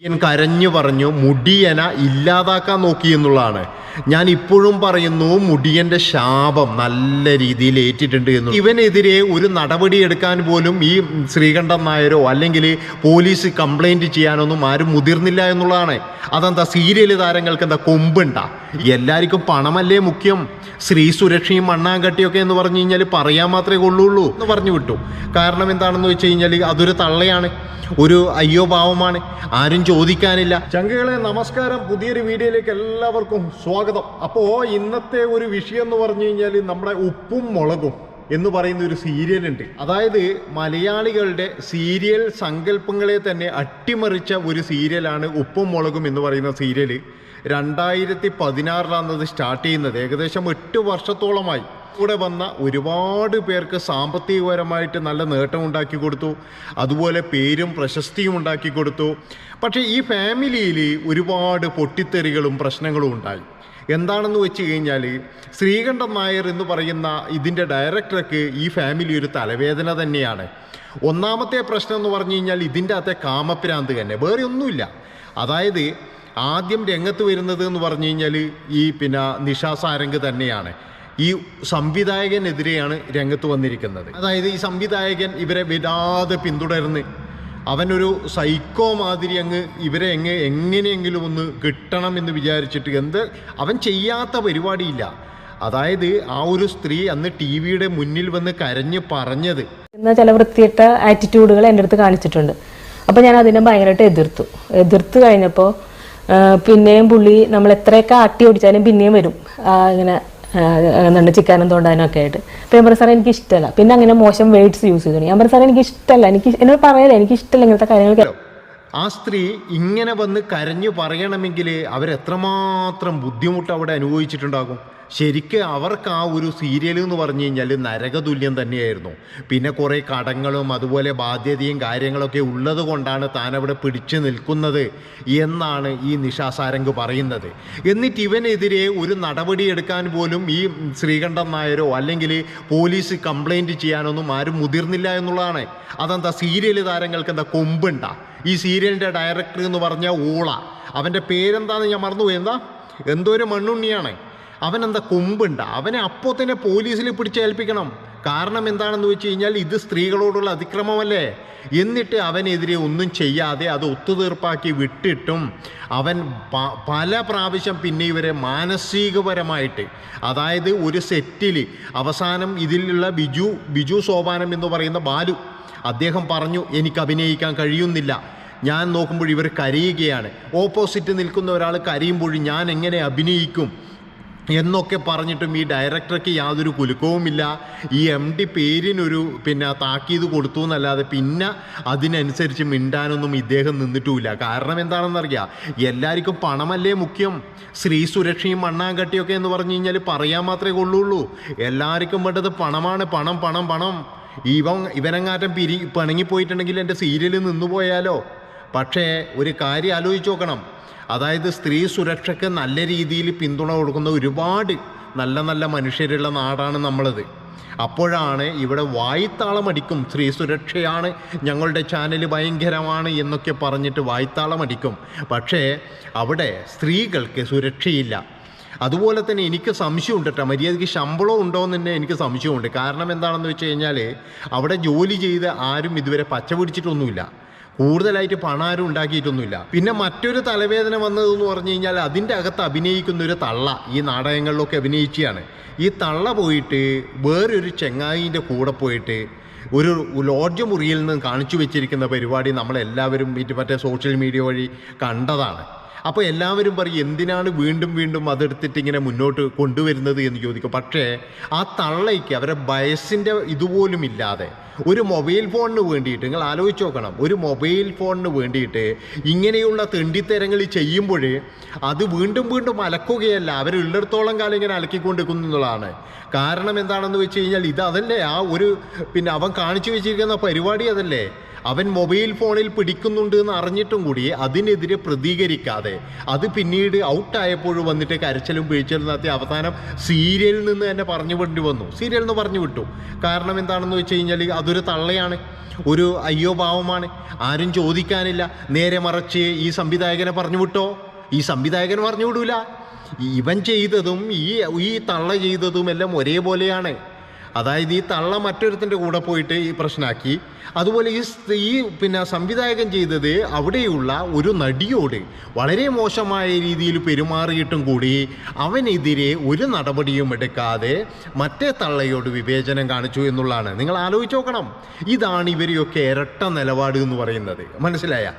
കരഞ്ഞു പറഞ്ഞു മുടിയന ഇല്ലാതാക്കാൻ നോക്കി എന്നുള്ളതാണ്. ഞാൻ ഇപ്പോഴും പറയുന്നു മുടിയന്റെ ശാപം നല്ല രീതിയിൽ ഏറ്റിട്ടുണ്ട് എന്ന്. ഇവനെതിരെ ഒരു നടപടി എടുക്കാൻ പോലും ഈ ശ്രീകണ്ഠൻ നായരോ അല്ലെങ്കിൽ പോലീസ് കംപ്ലൈന്റ് ചെയ്യാനൊന്നും ആരും മുതിർന്നില്ല എന്നുള്ളതാണ്. അതെന്താ സീരിയൽ താരങ്ങൾക്ക് എന്താ കൊമ്പുണ്ടാ? എല്ലാവർക്കും പണമല്ലേ മുഖ്യം? സ്ത്രീ സുരക്ഷയും മണ്ണാങ്കട്ടിയൊക്കെ എന്ന് പറഞ്ഞു കഴിഞ്ഞാൽ പറയാൻ മാത്രമേ കൊള്ളുള്ളൂ എന്ന് പറഞ്ഞു വിട്ടു. കാരണം എന്താണെന്ന് വെച്ച് കഴിഞ്ഞാൽ അതൊരു തള്ളയാണ്. ഒരു അയ്യോ ഭാവമാണ് ആരും ചോദിക്കാനില്ല. ചങ്കുകളെ നമസ്കാരം പുതിയൊരു വീഡിയോയിലേക്ക് എല്ലാവർക്കും സ്വാഗതം. അപ്പോൾ ഇന്നത്തെ ഒരു വിഷയം എന്ന് പറഞ്ഞു കഴിഞ്ഞാൽ നമ്മുടെ ഉപ്പും മുളകും എന്ന് പറയുന്ന ഒരു സീരിയൽ ഉണ്ട് അതായത് മലയാളികളുടെ സീരിയൽ സങ്കല്പങ്ങളെ തന്നെ അട്ടിമറിച്ച ഒരു സീരിയലാണ് ഉപ്പും മുളകും എന്ന് പറയുന്ന സീരിയൽ രണ്ടായിരത്തി പതിനാറിലാണ് അത് സ്റ്റാർട്ട് ചെയ്യുന്നത്. ഏകദേശം എട്ട് വർഷത്തോളമായി. കൂടെ വന്ന ഒരുപാട് പേർക്ക് സാമ്പത്തികപരമായിട്ട് നല്ല നേട്ടം ഉണ്ടാക്കി കൊടുത്തു. അതുപോലെ പേരും പ്രശസ്തിയും ഉണ്ടാക്കി കൊടുത്തു. പക്ഷേ ഈ ഫാമിലിയിൽ ഒരുപാട് പൊട്ടിത്തെറികളും പ്രശ്നങ്ങളും ഉണ്ടായി. എന്താണെന്ന് വെച്ച് കഴിഞ്ഞാൽ ശ്രീകണ്ഠൻ നായർ എന്ന് പറയുന്ന ഇതിന്റെ ഡയറക്ടർക്ക് ഈ ഫാമിലി ഒരു തലവേദന തന്നെയാണ്. ഒന്നാമത്തെ പ്രശ്നം എന്ന് പറഞ്ഞു കഴിഞ്ഞാൽ ഇതിന്റെ അകത്തെ കാമപ്രാന്ത് തന്നെ. വേറെ ഒന്നുമില്ല. അതായത് ആദ്യം രംഗത്ത് വരുന്നത് എന്ന് പറഞ്ഞു കഴിഞ്ഞാൽ ഈ പിന്നെ നിഷാസാരംഗ് തന്നെയാണ്. ഈ സംവിധായകനെതിരെയാണ് രംഗത്ത് വന്നിരിക്കുന്നത്. അതായത് ഈ സംവിധായകൻ ഇവരെ വിടാതെ പിന്തുടർന്ന് അവനൊരു സൈക്കോ മാതിരി അങ്ങ് ഇവരെ എങ്ങ് എങ്ങനെയെങ്കിലും ഒന്ന് കിട്ടണം എന്ന് വിചാരിച്ചിട്ട് എന്ത് അവൻ ചെയ്യാത്ത പരിപാടിയില്ല. അതായത് ആ ഒരു സ്ത്രീ അന്ന് ടി വിയുടെ മുന്നിൽ വന്ന് കരഞ്ഞ് പറഞ്ഞത്. എന്ന ചില വൃത്തിയിട്ട ആറ്റിറ്റ്യൂഡുകൾ എന്റെ അടുത്ത് കാണിച്ചിട്ടുണ്ട്. അപ്പോൾ ഞാൻ അതിനെ ഭയങ്കരമായിട്ട് എതിർത്തു. എതിർത്ത് കഴിഞ്ഞപ്പോൾ പിന്നെയും പുള്ളി നമ്മൾ എത്രയൊക്കെ ആട്ടി ഓടിച്ചാലും പിന്നെയും വരും. ഇങ്ങനെ എന്താണ് ചിക്കാനും തോണ്ടാനും ഒക്കെ ആയിട്ട്. അപ്പോൾ ഞാൻ സാറേ എനിക്ക് ഇഷ്ടമല്ല പിന്നെ അങ്ങനെ മോശം വേർഡ്സ് യൂസ് ചെയ്തു ഞാൻ പറഞ്ഞു സാറേ എനിക്ക് ഇഷ്ടമല്ല എനിക്ക് എന്നോട് പറയല എനിക്ക് ഇഷ്ടമല്ല ഇങ്ങനത്തെ കാര്യങ്ങൾ ആ സ്ത്രീ ഇങ്ങനെ വന്ന് കരഞ്ഞു പറയണമെങ്കിൽ അവരെത്രമാത്രം ബുദ്ധിമുട്ട് അവിടെ അനുഭവിച്ചിട്ടുണ്ടാകും? ശരിക്ക് അവർക്ക് ആ ഒരു സീരിയൽ എന്ന് പറഞ്ഞു കഴിഞ്ഞാൽ നരകതുല്യം തന്നെയായിരുന്നു. പിന്നെ കുറേ കടങ്ങളും അതുപോലെ ബാധ്യതയും കാര്യങ്ങളൊക്കെ ഉള്ളത് കൊണ്ടാണ് താൻ അവിടെ പിടിച്ചു നിൽക്കുന്നത് എന്നാണ് ഈ നിഷാസാരംഗ് പറയുന്നത്. എന്നിട്ട് ഇവനെതിരെ ഒരു നടപടി എടുക്കാൻ പോലും ഈ ശ്രീകണ്ഠൻ നായരോ അല്ലെങ്കിൽ പോലീസ് കംപ്ലൈന്റ് ചെയ്യാനൊന്നും ആരും മുതിർന്നില്ല എന്നുള്ളതാണ്. അതെന്താ സീരിയൽ താരങ്ങൾക്ക് എന്താ കൊമ്പുണ്ടാ? ഈ സീരിയലിന്റെ ഡയറക്ടർ എന്ന് പറഞ്ഞ ഓള. അവന്റെ പേരെന്താന്ന് ഞാൻ മറന്നുപോയി. എന്താ? എന്തോ ഒരു മണ്ണുണ്ണിയാണ്. അവൻ എന്താ കൊമ്പുണ്ട? അവനെ അപ്പോൾ തന്നെ പോലീസിൽ പിടിച്ചേൽപ്പിക്കണം. കാരണം എന്താണെന്ന് വെച്ച് കഴിഞ്ഞാൽ ഇത് സ്ത്രീകളോടുള്ള അതിക്രമമല്ലേ? എന്നിട്ട് അവനെതിരെ ഒന്നും ചെയ്യാതെ അത് ഒത്തുതീർപ്പാക്കി വിട്ടിട്ടും അവൻ പല പ്രാവശ്യം പിന്നെ ഇവരെ മാനസികപരമായിട്ട് അതായത് ഒരു സെറ്റിൽ അവസാനം ഇതിലുള്ള ബിജു ബിജു സോപാനം എന്ന് പറയുന്ന ബാലു അദ്ദേഹം പറഞ്ഞു എനിക്ക് അഭിനയിക്കാൻ കഴിയുന്നില്ല. ഞാൻ നോക്കുമ്പോൾ ഇവർ കരയുകയാണ്. ഓപ്പോസിറ്റ് നിൽക്കുന്ന ഒരാൾ കരയുമ്പോൾ ഞാൻ എങ്ങനെ അഭിനയിക്കും? എന്നൊക്കെ പറഞ്ഞിട്ടും ഈ ഡയറക്ടർക്ക് യാതൊരു കുലുക്കവുമില്ല. ഈ എം ഡി പേരിനൊരു പിന്നെ താക്കീത് കൊടുത്തു എന്നല്ലാതെ പിന്നെ അതിനനുസരിച്ച് മിണ്ടാനൊന്നും ഇദ്ദേഹം നിന്നിട്ടുമില്ല. കാരണം എന്താണെന്നറിയാം എല്ലാവർക്കും പണമല്ലേ മുഖ്യം? സ്ത്രീ സുരക്ഷയും മണ്ണാങ്കട്ടിയൊക്കെ എന്ന് പറഞ്ഞു കഴിഞ്ഞാൽ പറയാൻ മാത്രമേ കൊള്ളുള്ളൂ. എല്ലാവർക്കും വേണ്ടത് പണമാണ്. പണം പണം പണം. ഇവൻ ഇവനങ്ങാറ്റം പിരി പിണങ്ങിപ്പോയിട്ടുണ്ടെങ്കിൽ എന്റെ സീരിയൽ നിന്നു പോയാലോ? പക്ഷേ ഒരു കാര്യം ആലോചിച്ച് നോക്കണം. അതായത് സ്ത്രീ സുരക്ഷയ്ക്ക് നല്ല രീതിയിൽ പിന്തുണ കൊടുക്കുന്ന ഒരുപാട് നല്ല നല്ല മനുഷ്യരുള്ള നാടാണ് നമ്മളത്. അപ്പോഴാണ് ഇവിടെ വായ്ത്താളമടിക്കും സ്ത്രീ സുരക്ഷയാണ് ഞങ്ങളുടെ ചാനൽ ഭയങ്കരമാണ് എന്നൊക്കെ പറഞ്ഞിട്ട് വായ്ത്താളമടിക്കും പക്ഷേ അവിടെ സ്ത്രീകൾക്ക് സുരക്ഷയില്ല. അതുപോലെ തന്നെ എനിക്ക് സംശയമുണ്ട് കേട്ടോ. മര്യാദയ്ക്ക് ശമ്പളം ഉണ്ടോ എന്ന് തന്നെ എനിക്ക് സംശയമുണ്ട്. കാരണം എന്താണെന്ന് വെച്ച് കഴിഞ്ഞാൽ അവിടെ ജോലി ചെയ്ത് ആരും ഇതുവരെ പച്ച പിടിച്ചിട്ടൊന്നുമില്ല. കൂടുതലായിട്ട് പണം ആരും ഉണ്ടാക്കിയിട്ടൊന്നുമില്ല. പിന്നെ മറ്റൊരു തലവേദന വന്നതെന്ന് പറഞ്ഞു കഴിഞ്ഞാൽ അതിന്റെ അകത്ത് അഭിനയിക്കുന്ന ഒരു തള്ള ഈ നാടകങ്ങളിലൊക്കെ അഭിനയിക്കുകയാണ് ഈ തള്ള പോയിട്ട് വേറൊരു ചെങ്ങായിന്റെ കൂടെ പോയിട്ട് ഒരു ലോഡ്ജ് മുറിയിൽ നിന്ന് കാണിച്ചു വെച്ചിരിക്കുന്ന പരിപാടി നമ്മളെല്ലാവരും മറ്റേ സോഷ്യൽ മീഡിയ വഴി കണ്ടതാണ്. അപ്പോൾ എല്ലാവരും പറയും എന്തിനാണ് വീണ്ടും വീണ്ടും അതെടുത്തിട്ട് ഇങ്ങനെ മുന്നോട്ട് കൊണ്ടുവരുന്നത് എന്ന് ചോദിക്കും. പക്ഷേ ആ തള്ളയ്ക്ക് അവരുടെ വയസ്സിന്റെ ഇതുപോലും ഇല്ലാതെ ഒരു മൊബൈൽ ഫോണിന് വേണ്ടിയിട്ട് നിങ്ങൾ ആലോചിച്ച് നോക്കണം ഒരു മൊബൈൽ ഫോണിന് വേണ്ടിയിട്ട് ഇങ്ങനെയുള്ള തെണ്ടിത്തരങ്ങൾ ചെയ്യുമ്പോൾ അത് വീണ്ടും വീണ്ടും അലക്കുകയല്ല അവരുള്ളിടത്തോളം കാലം ഇങ്ങനെ അലക്കിക്കൊണ്ടിരിക്കുന്നു എന്നുള്ളതാണ്. കാരണം എന്താണെന്ന് വെച്ച് കഴിഞ്ഞാൽ ഇത് അതല്ലേ ആ ഒരു പിന്നെ അവൻ കാണിച്ചു വെച്ചിരിക്കുന്ന പരിപാടി അതല്ലേ. അവൻ മൊബൈൽ ഫോണിൽ പിടിക്കുന്നുണ്ട് എന്ന് അറിഞ്ഞിട്ടും കൂടി അതിനെതിരെ പ്രതികരിക്കാതെ അത് പിന്നീട് ഔട്ടായപ്പോൾ വന്നിട്ട് കരച്ചിലും വീഴ്ചലും നടത്തി അവസാനം സീരിയലിൽ നിന്ന് തന്നെ പറഞ്ഞു വിടേണ്ടി വന്നു. സീരിയൽ എന്ന് പറഞ്ഞു വിട്ടു. കാരണം എന്താണെന്ന് വെച്ച് കഴിഞ്ഞാൽ അതൊരു തള്ളയാണ്. ഒരു അയ്യോ ഭാവമാണ് ആരും ചോദിക്കാനില്ല. നേരെ മറച്ച് ഈ സംവിധായകനെ പറഞ്ഞു വിട്ടോ? ഈ സംവിധായകൻ പറഞ്ഞു വിടൂല. ഇവൻ ചെയ്തതും ഈ ഈ തള്ള ചെയ്തതും എല്ലാം ഒരേപോലെയാണ്. അതായത് ഈ തള്ള മറ്റൊരുത്തിന്റെ കൂടെ പോയിട്ട് ഈ പ്രശ്നമാക്കി അതുപോലെ ഈ സ്ത്രീ പിന്നെ സംവിധായകൻ ചെയ്തത് അവിടെയുള്ള ഒരു നടിയോട് വളരെ മോശമായ രീതിയിൽ പെരുമാറിയിട്ടും കൂടി അവനെതിരെ ഒരു നടപടിയും എടുക്കാതെ മറ്റേ തള്ളയോട് വിവേചനം കാണിച്ചു എന്നുള്ളതാണ്. നിങ്ങൾ ആലോചിച്ച് നോക്കണം. ഇതാണ് ഇവരെയൊക്കെ ഇരട്ട നിലപാട് എന്ന് പറയുന്നത്. മനസ്സിലായ?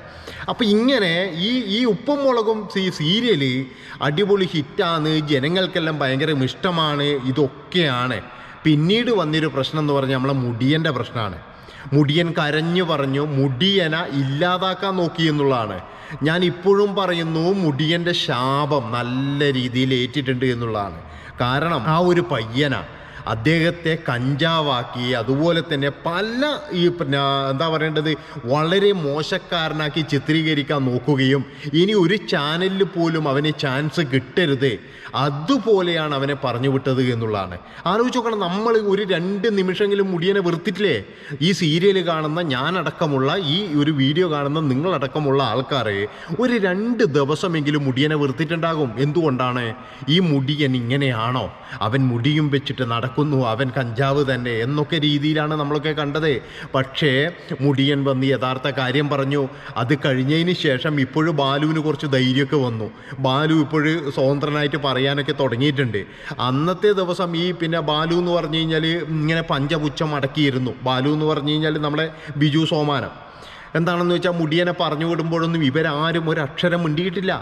അപ്പോൾ ഇങ്ങനെ ഈ ഈ ഉപ്പും മുളകും ഈ സീരിയൽ അടിപൊളി ഹിറ്റാണ്. ജനങ്ങൾക്കെല്ലാം ഭയങ്കര ഇഷ്ടമാണ്. ഇതൊക്കെയാണ്. പിന്നീട് വന്നൊരു പ്രശ്നം എന്ന് പറഞ്ഞാൽ നമ്മളെ മുടിയന്റെ പ്രശ്നമാണ് മുടിയൻ കരഞ്ഞു പറഞ്ഞു മുടിയന ഇല്ലാതാക്കാൻ നോക്കി എന്നുള്ളതാണ്. ഞാൻ ഇപ്പോഴും പറയുന്നു മുടിയന്റെ ശാപം നല്ല രീതിയിൽ ഏറ്റിട്ടുണ്ട് എന്നുള്ളതാണ്. കാരണം ആ ഒരു പയ്യന അദ്ദേഹത്തെ കഞ്ചാവാക്കി അതുപോലെ തന്നെ പല ഈ എന്താ പറയേണ്ടത് വളരെ മോശക്കാരനാക്കി ചിത്രീകരിക്കാൻ നോക്കുകയും ഇനി ഒരു ചാനലിൽ പോലും അവന് ചാൻസ് കിട്ടരുത്. അതുപോലെയാണ് അവനെ പറഞ്ഞു വിട്ടത് എന്നുള്ളതാണ്. ആലോചിച്ച് നോക്കണം നമ്മൾ ഒരു രണ്ട് നിമിഷമെങ്കിലും മുടിയനെ വെറുത്തിട്ടില്ലേ? ഈ സീരിയൽ കാണുന്ന ഞാനടക്കമുള്ള ഈ ഒരു വീഡിയോ കാണുന്ന നിങ്ങളടക്കമുള്ള ആൾക്കാരെ ഒരു രണ്ട് ദിവസമെങ്കിലും മുടിയനെ വെറുത്തിട്ടുണ്ടാകും. എന്തുകൊണ്ടാണ്? ഈ മുടിയൻ ഇങ്ങനെയാണോ? അവൻ മുടിയും വെച്ചിട്ട് നടക്കുന്നു അവൻ കഞ്ചാവ് തന്നെ എന്നൊക്കെ രീതിയിലാണ് നമ്മളൊക്കെ കണ്ടത്. പക്ഷേ മുടിയൻ വന്ന് യഥാർത്ഥ കാര്യം പറഞ്ഞു. അത് കഴിഞ്ഞതിന് ശേഷം ഇപ്പോഴും ബാലുവിന് കുറച്ച് ധൈര്യമൊക്കെ വന്നു. ബാലു ഇപ്പോഴും സ്വതന്ത്രനായിട്ട് പറയാനൊക്കെ തുടങ്ങിയിട്ടുണ്ട്. അന്നത്തെ ദിവസം ഈ പിന്നെ ബാലു എന്ന് പറഞ്ഞു കഴിഞ്ഞാൽ ഇങ്ങനെ പഞ്ചപുച്ഛം അടക്കിയിരുന്നു. ബാലു എന്ന് പറഞ്ഞു കഴിഞ്ഞാൽ നമ്മളെ ബിജു സോമാനം. എന്താണെന്ന് വെച്ചാൽ മുടിയനെ പറഞ്ഞു വിടുമ്പോഴൊന്നും ഇവരാരും ഒരു അക്ഷരം മിണ്ടിയിട്ടില്ല.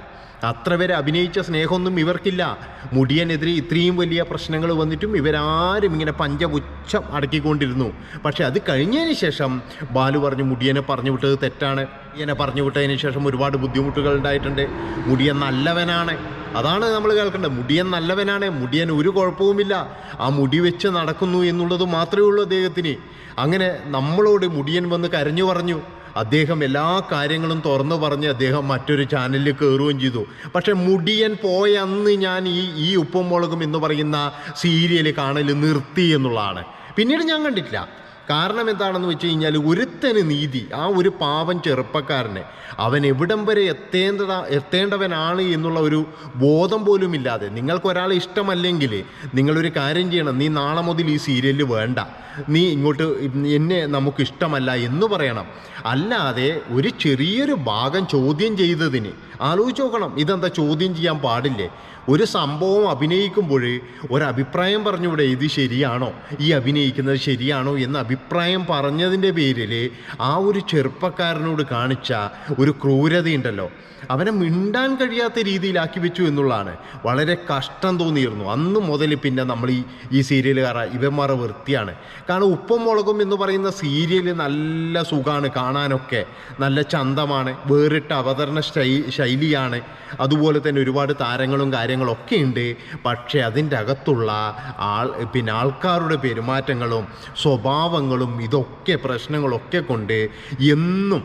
അത്ര വരെ അഭിനയിച്ച സ്നേഹമൊന്നും ഇവർക്കില്ല. മുടിയനെതിരെ ഇത്രയും വലിയ പ്രശ്നങ്ങൾ വന്നിട്ടും ഇവരാരും ഇങ്ങനെ പഞ്ചപുച്ഛം അടക്കിക്കൊണ്ടിരുന്നു. പക്ഷേ അത് കഴിഞ്ഞതിന് ശേഷം ബാലു പറഞ്ഞു മുടിയനെ പറഞ്ഞു വിട്ടത് തെറ്റാണ്. മുടിയനെ പറഞ്ഞു വിട്ടതിന് ശേഷം ഒരുപാട് ബുദ്ധിമുട്ടുകൾ ഉണ്ടായിട്ടുണ്ട്. മുടിയൻ നല്ലവനാണ്. അതാണ് നമ്മൾ കേൾക്കേണ്ടത്. മുടിയൻ നല്ലവനാണ് മുടിയൻ ഒരു കുഴപ്പവുമില്ല. ആ മുടി വെച്ച് നടക്കുന്നു എന്നുള്ളത് മാത്രമേ ഉള്ളൂ അദ്ദേഹത്തിന്. അങ്ങനെ നമ്മളോട് മുടിയൻ വന്ന് കരഞ്ഞു പറഞ്ഞു. അദ്ദേഹം എല്ലാ കാര്യങ്ങളും തുറന്നു പറഞ്ഞ് അദ്ദേഹം മറ്റൊരു ചാനലിൽ കയറുകയും ചെയ്തു. പക്ഷേ മുടിയൻ പോയ അന്ന് ഞാൻ ഈ ഈ ഉപ്പും മുളകും എന്ന് പറയുന്ന സീരിയൽ കാണൽ നിർത്തി എന്നുള്ളതാണ്. പിന്നീട് ഞാൻ കണ്ടിട്ടില്ല. കാരണം എന്താണെന്ന് വെച്ച് കഴിഞ്ഞാൽ ഒരുത്തന് നീതി ആ ഒരു പാവം ചെറുപ്പക്കാരനെ അവൻ എവിടം വരെ എത്തേണ്ട എത്തേണ്ടവനാണ് എന്നുള്ള ഒരു ബോധം പോലും ഇല്ലാതെ നിങ്ങൾക്ക് ഒരാളെ ഇഷ്ടമല്ലെങ്കിൽ നിങ്ങളൊരു കാര്യം ചെയ്യണം നീ നാളെ മുതൽ ഈ സീരിയലിൽ വേണ്ട നീ ഇങ്ങോട്ട് എന്നെ നമുക്ക് ഇഷ്ടമല്ല എന്ന് പറയണം. അല്ലാതെ ഒരു ചെറിയൊരു ഭാഗം ചോദ്യം ചെയ്തതിന് ആലോചിച്ച് നോക്കണം ഇതെന്താ ചോദ്യം ചെയ്യാൻ പാടില്ലേ? ഒരു സംഭവം അഭിനയിക്കുമ്പോൾ ഒരഭിപ്രായം പറഞ്ഞൂടെ ഇത് ശരിയാണോ? ഈ അഭിനയിക്കുന്നത് ശരിയാണോ എന്ന അഭിപ്രായം പറഞ്ഞതിന്റെ പേരിൽ ആ ഒരു ചെറുപ്പക്കാരനോട് കാണിച്ച ഒരു ക്രൂരതയുണ്ടല്ലോ. അവനെ മിണ്ടാൻ കഴിയാത്ത രീതിയിലാക്കി വെച്ചു എന്നുള്ളതാണ്. വളരെ കഷ്ടം തോന്നിയിരുന്നു. അന്ന് മുതൽ പിന്നെ നമ്മൾ ഈ ഈ സീരിയലുകാര ഇവന്മാരെ വൃത്തിയാണ്. കാരണം ഉപ്പും മുളകും എന്ന് പറയുന്ന സീരിയൽ നല്ല സുഖമാണ് കാണാനൊക്കെ നല്ല ചന്തമാണ് വേറിട്ട അവതരണ ശൈലിയാണ്. അതുപോലെ തന്നെ ഒരുപാട് താരങ്ങളും കാര്യങ്ങളും ഒക്കെ ഉണ്ട് പക്ഷേ അതിന്റെ അകത്തുള്ള ആൾ പിന്നെ ആൾക്കാരുടെ പെരുമാറ്റങ്ങളും സ്വഭാവങ്ങളും ഇതൊക്കെ പ്രശ്നങ്ങളൊക്കെ കൊണ്ട് എന്നും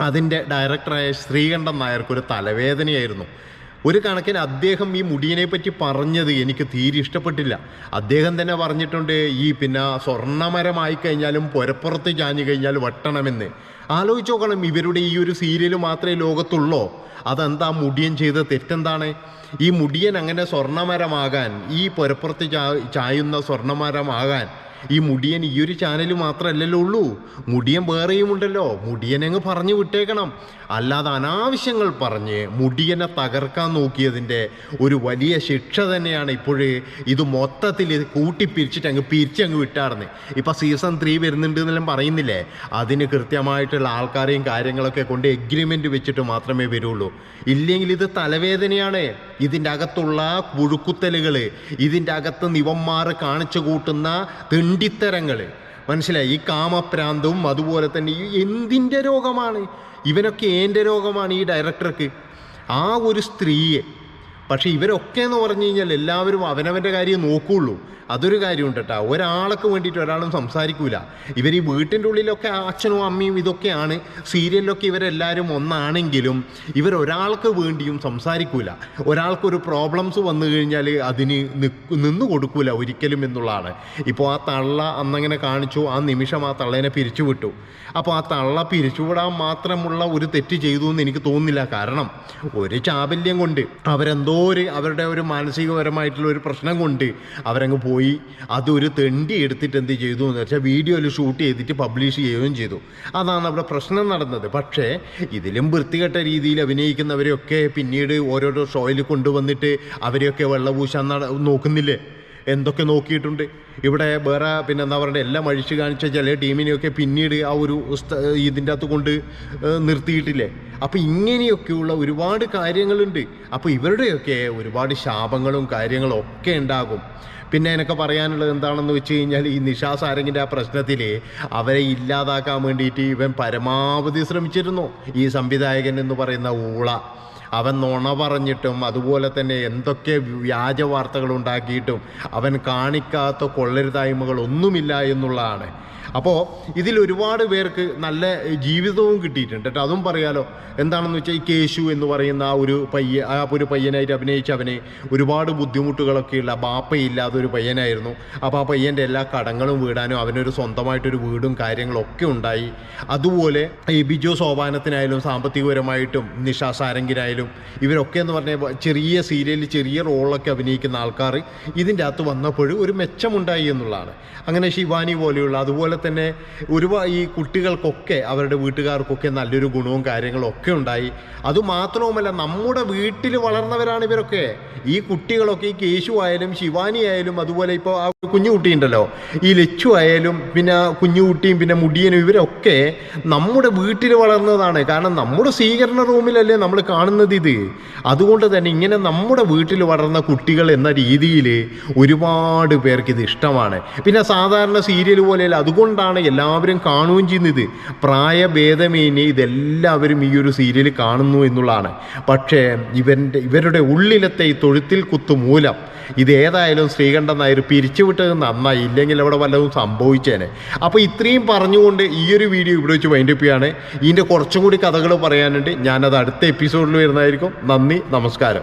അതിന്റെ ഡയറക്ടറായ ശ്രീകണ്ഠൻ നായർക്കൊരു തലവേദനയായിരുന്നു. ഒരു കണക്കിന് അദ്ദേഹം ഈ മുടിയനെ പറ്റി പറഞ്ഞത് എനിക്ക് തീരെ ഇഷ്ടപ്പെട്ടില്ല. അദ്ദേഹം തന്നെ പറഞ്ഞിട്ടുണ്ട് ഈ പിന്നെ സ്വർണമരമായി കഴിഞ്ഞാലും പുരപ്പുറത്ത് ചാഞ്ഞു കഴിഞ്ഞാൽ വെട്ടണമെന്ന്. ആലോചിച്ച് നോക്കണം ഇവരുടെ ഈ ഒരു സീരിയൽ മാത്രമേ ലോകത്തുള്ളോ? അതെന്താ മുടിയൻ ചെയ്ത തെറ്റെന്താണ്? ഈ മുടിയൻ അങ്ങനെ സ്വർണമരമാകാൻ ഈ പുരപ്പുറത്ത് ചായുന്ന സ്വർണമരമാകാൻ ഈ മുടിയൻ ഈ ഒരു ചാനൽ മാത്രമല്ലല്ലോ ഉള്ളൂ. മുടിയൻ വേറെയും ഉണ്ടല്ലോ. മുടിയനെ അങ്ങ് പറഞ്ഞു വിട്ടേക്കണം. അല്ലാതെ അനാവശ്യങ്ങൾ പറഞ്ഞ് മുടിയനെ തകർക്കാൻ നോക്കിയതിന്റെ ഒരു വലിയ ശിക്ഷ തന്നെയാണ് ഇപ്പോഴേ ഇത് മൊത്തത്തിൽ ഇത് കൂട്ടിപ്പിരിച്ചിട്ട് അങ്ങ് പിരിച്ചങ്ങ് വിട്ടാർന്ന്. ഇപ്പം സീസൺ ത്രീ വരുന്നുണ്ട് എന്നെല്ലാം പറയുന്നില്ലേ? അതിന് കൃത്യമായിട്ടുള്ള ആൾക്കാരെയും കാര്യങ്ങളൊക്കെ കൊണ്ട് എഗ്രിമെന്റ് വെച്ചിട്ട് മാത്രമേ വരുള്ളൂ. ഇല്ലെങ്കിൽ ഇത് തലവേദനയാണ്. ഇതിന്റെ അകത്തുള്ള പുഴുക്കുത്തലുകൾ ഇതിന്റെ അകത്ത് നിവന്മാർ കാണിച്ചു കൂട്ടുന്ന തെണ്ടിത്തരങ്ങൾ മനസ്സിലായി? ഈ കാമപ്രാന്തവും അതുപോലെ തന്നെ ഈ എന്തിന്റെ രോഗമാണ്? ഇവനൊക്കെ എന്റെ രോഗമാണ് ഈ ഡയറക്ടർക്ക് ആ ഒരു സ്ത്രീയെ പക്ഷേ ഇവരൊക്കെ എന്ന് പറഞ്ഞു കഴിഞ്ഞാൽ എല്ലാവരും അവനവന്റെ കാര്യം നോക്കുകയുള്ളൂ അതൊരു കാര്യമുണ്ട് കേട്ടോ. ഒരാൾക്ക് വേണ്ടിയിട്ട് ഒരാളും സംസാരിക്കൂല. ഇവർ ഈ വീട്ടിന്റെ ഉള്ളിലൊക്കെ അച്ഛനും അമ്മയും ഇതൊക്കെയാണ്. സീരിയലിലൊക്കെ ഇവരെല്ലാവരും ഒന്നാണെങ്കിലും ഇവർ ഒരാൾക്ക് വേണ്ടിയും സംസാരിക്കൂല. ഒരാൾക്കൊരു പ്രോബ്ലംസ് വന്നു കഴിഞ്ഞാൽ അതിന് നിന്ന് കൊടുക്കൂല ഒരിക്കലും എന്നുള്ളതാണ്. ഇപ്പോൾ ആ തള്ള അന്നങ്ങനെ കാണിച്ചു ആ നിമിഷം ആ തള്ളേനെ പിരിച്ചുവിട്ടു അപ്പോൾ ആ തള്ള പിരിച്ചുവിടാൻ മാത്രമുള്ള ഒരു തെറ്റ് ചെയ്തു എന്ന് എനിക്ക് തോന്നുന്നില്ല. കാരണം ഒരു ചാബല്യം കൊണ്ട് അവരെന്തോ ഒരു അവരുടെ ഒരു മാനസികപരമായിട്ടുള്ള ഒരു പ്രശ്നം കൊണ്ട് അവരങ്ങ് പോയി. അതൊരു തെണ്ടി എടുത്തിട്ട് എന്ത് ചെയ്തു എന്ന് വെച്ചാൽ വീഡിയോയിൽ ഷൂട്ട് ചെയ്തിട്ട് പബ്ലിഷ് ചെയ്യുകയും ചെയ്തു. അതാണ് അവിടെ പ്രശ്നം നടന്നത്. പക്ഷേ ഇതിലും വൃത്തികെട്ട രീതിയിൽ അഭിനയിക്കുന്നവരെയൊക്കെ പിന്നീട് ഓരോരോ ഷോയിൽ കൊണ്ടുവന്നിട്ട് അവരെയൊക്കെ വെള്ളപൂശാൻ നോക്കുന്നില്ലേ? എന്തൊക്കെ നോക്കിയിട്ടുണ്ട്. ഇവിടെ വേറെ പിന്നെ എന്താ പറയുക എല്ലാം അഴിച്ചു കാണിച്ച ചില ടീമിനെയൊക്കെ പിന്നീട് ആ ഒരു ഇതിന്റെ അകത്ത് കൊണ്ട് നിർത്തിയിട്ടില്ലേ. അപ്പോൾ ഇങ്ങനെയൊക്കെയുള്ള ഒരുപാട് കാര്യങ്ങളുണ്ട്. അപ്പോൾ ഇവരുടെയൊക്കെ ഒരുപാട് ശാപങ്ങളും കാര്യങ്ങളും ഒക്കെ ഉണ്ടാകും. പിന്നെ എനിക്ക് പറയാനുള്ളത് എന്താണെന്ന് വെച്ച് കഴിഞ്ഞാൽ ഈ നിഷാ സാരംഗിന്റെ ആ പ്രശ്നത്തിൽ അവരെ ഇല്ലാതാക്കാൻ വേണ്ടിയിട്ട് ഇവൻ പരമാവധി ശ്രമിച്ചിരുന്നു. ഈ സംവിധായകൻ എന്ന് പറയുന്ന ഊള. അവൻ നുണ പറഞ്ഞിട്ടും അതുപോലെ തന്നെ എന്തൊക്കെ വ്യാജ വാർത്തകൾ ഉണ്ടാക്കിയിട്ടും അവൻ കാണിക്കാത്ത കൊള്ളരുതായ്മകൾ ഒന്നുമില്ല എന്നുള്ളതാണ്. അപ്പോൾ ഇതിൽ ഒരുപാട് പേർക്ക് നല്ല ജീവിതവും കിട്ടിയിട്ടുണ്ട് കേട്ടോ. അതും പറയാലോ എന്താണെന്ന് വെച്ചാൽ ഈ കേശു എന്ന് പറയുന്ന ആ ഒരു പയ്യ ആ ഒരു പയ്യനായിട്ട് അഭിനയിച്ച അവനെ ഒരുപാട് ബുദ്ധിമുട്ടുകളൊക്കെയുള്ള ബാപ്പയില്ലാത്ത ഒരു പയ്യനായിരുന്നു. അപ്പോൾ ആ പയ്യന്റെ എല്ലാ കടങ്ങളും വീടാനും അവനൊരു സ്വന്തമായിട്ടൊരു വീടും കാര്യങ്ങളും ഒക്കെ ഉണ്ടായി. അതുപോലെ ഈ ബിജു സോപാനത്തിനായാലും സാമ്പത്തികപരമായിട്ടും നിഷ സാരംഗിനായാലും ഇവരൊക്കെ എന്ന് പറഞ്ഞാൽ ചെറിയ സീരിയലിൽ ചെറിയ റോളൊക്കെ അഭിനയിക്കുന്ന ആൾക്കാർ ഇതിന്റെ അകത്ത് വന്നപ്പോഴും ഒരു മെച്ചമുണ്ടായി എന്നുള്ളതാണ്. അങ്ങനെ ശിവാനി പോലെയുള്ള അതുപോലെ തന്നെ ഒരുപാട് ഈ കുട്ടികൾക്കൊക്കെ അവരുടെ വീട്ടുകാർക്കൊക്കെ നല്ലൊരു ഗുണവും കാര്യങ്ങളും ഒക്കെ ഉണ്ടായി. അതുമാത്രവുമല്ല നമ്മുടെ വീട്ടിൽ വളർന്നവരാണ് ഇവരൊക്കെ. ഈ കുട്ടികളൊക്കെ ഈ കേശു ആയാലും ശിവാനി ആയാലും അതുപോലെ ഇപ്പോൾ ആ കുഞ്ഞു കുട്ടിയുണ്ടല്ലോ ഈ ലച്ചു ആയാലും പിന്നെ കുഞ്ഞുകുട്ടിയും കുഞ്ഞു കുട്ടിയും പിന്നെ മുടിയനും ഇവരൊക്കെ നമ്മുടെ വീട്ടിൽ വളർന്നതാണ്. കാരണം നമ്മുടെ സ്വീകരണ റൂമിലല്ലേ നമ്മൾ കാണുന്നത് ഇത്. അതുകൊണ്ട് തന്നെ ഇങ്ങനെ നമ്മുടെ വീട്ടിൽ വളർന്ന കുട്ടികൾ എന്ന രീതിയിൽ ഒരുപാട് പേർക്ക് ഇത് ഇഷ്ടമാണ്. പിന്നെ സാധാരണ സീരിയൽ പോലെയല്ല അതുകൊണ്ടാണ് എല്ലാവരും കാണുകയും ചെയ്യുന്നത്. പ്രായഭേദമേനെ ഇതെല്ലാവരും ഈ ഒരു സീരിയൽ കാണുന്നു എന്നുള്ളതാണ്. പക്ഷേ ഇവന്റെ ഇവരുടെ ഉള്ളിലത്തെ ഈ തൊഴുത്തിൽ കുത്തു മൂലം ഇത് ഏതായാലും ശ്രീകണ്ഠൻ നായർ പിരിച്ചുവിട്ടത് നന്നായി. ഇല്ലെങ്കിൽ അവിടെ വല്ലതും സംഭവിച്ചേനെ. അപ്പോൾ ഇത്രയും പറഞ്ഞുകൊണ്ട് ഈ ഒരു വീഡിയോ ഇവിടെ വെച്ച് വൈൻഡപ്പ് ചെയ്യാണ്. ഇതിന്റെ കുറച്ചും കൂടി കഥകൾ പറയാനുണ്ട്. ഞാനത് അടുത്ത എപ്പിസോഡിൽ വരുന്നതായിരിക്കും. നന്ദി നമസ്കാരം.